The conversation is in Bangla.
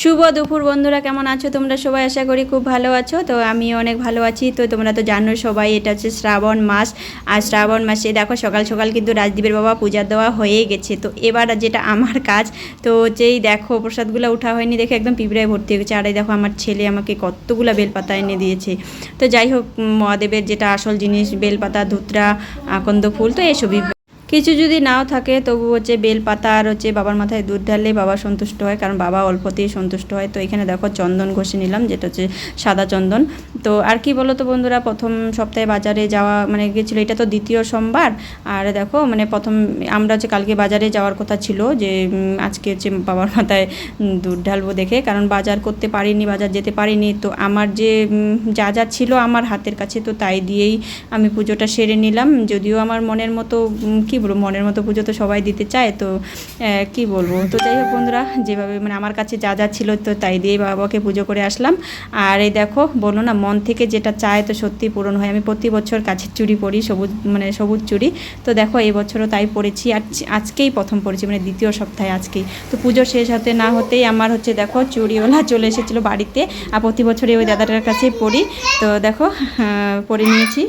শুভ দুপুর বন্ধুরা, কেমন আছো তোমরা? সবাই আশা করি খুব ভালো আছো। তো আমি অনেক ভালো আছি। তো তোমরা তো জানো সবাই, এটা হচ্ছে শ্রাবণ মাস। আর শ্রাবণ মাসে দেখো, সকাল সকাল কিন্তু রাজদীপের বাবা পূজা দেওয়া হয়ে গেছে। তো এবার যেটা আমার কাজ, তো যেই দেখো, প্রসাদগুলো উঠা হয়নি দেখে একদম পিঁপড়ায় ভর্তি হয়ে গেছে। আর দেখো, আমার ছেলে আমাকে কতগুলো বেলপাতা এনে দিয়েছে। তো যাই হোক, মহাদেবের যেটা আসল জিনিস, বেলপাতা, ধুতরা, আকন্দ ফুল, তো এসবই। কিছু যদি নাও থাকে তবু হচ্ছে বেলপাতা আর হচ্ছে বাবার মাথায় দুধ ঢাললে বাবা সন্তুষ্ট হয়, কারণ বাবা অল্পতেই সন্তুষ্ট হয়। তো এখানে দেখো চন্দন ঘষে নিলাম, যেটা হচ্ছে সাদা চন্দন। তো আর কি বলো তো বন্ধুরা, প্রথম সপ্তাহে বাজারে যাওয়া মানে গেছিল, এটা তো দ্বিতীয় সোমবার। আর দেখো মানে প্রথম আমরা হচ্ছে কালকে বাজারে যাওয়ার কথা ছিল যে আজকে হচ্ছে বাবার মাথায় দুধ ঢালবো দেখে, কারণ বাজার করতে পারিনি, বাজার যেতে পারিনি। তো আমার যে যা যা ছিল আমার হাতের কাছে, তো তাই দিয়েই আমি পুজোটা সেরে নিলাম। যদিও আমার মনের মতো কি বলব মনের মতো পুজো তো সবাই দিতে চায় তো কি বলব? তো যাই হোক বন্ধুরা যেভাবে মানে আমার কাছে যা যা ছিল তো তাই দিয়ে বাবাকে পুজো করে আসলাম। আর এই দেখো বলো না মন থেকে যেটা চায় তো সত্যি পূরণ হয়। আমি প্রতি বছর কাছের চুড়ি পরি সবুজ মানে সবুজ চুড়ি। তো দেখো এই বছরও তাই পরেছি। আর আজকেই প্রথম পরেছি মানে দ্বিতীয় সপ্তাহে আজকেই। তো পুজো শেষ হতে না হতেই আমার হচ্ছে দেখো চুড়িওয়ালা চলে এসেছিল বাড়িতে। আর প্রতি বছরই ওই দাদাটার কাছেই পড়ি তো দেখো আহ, পরে নিয়েছি।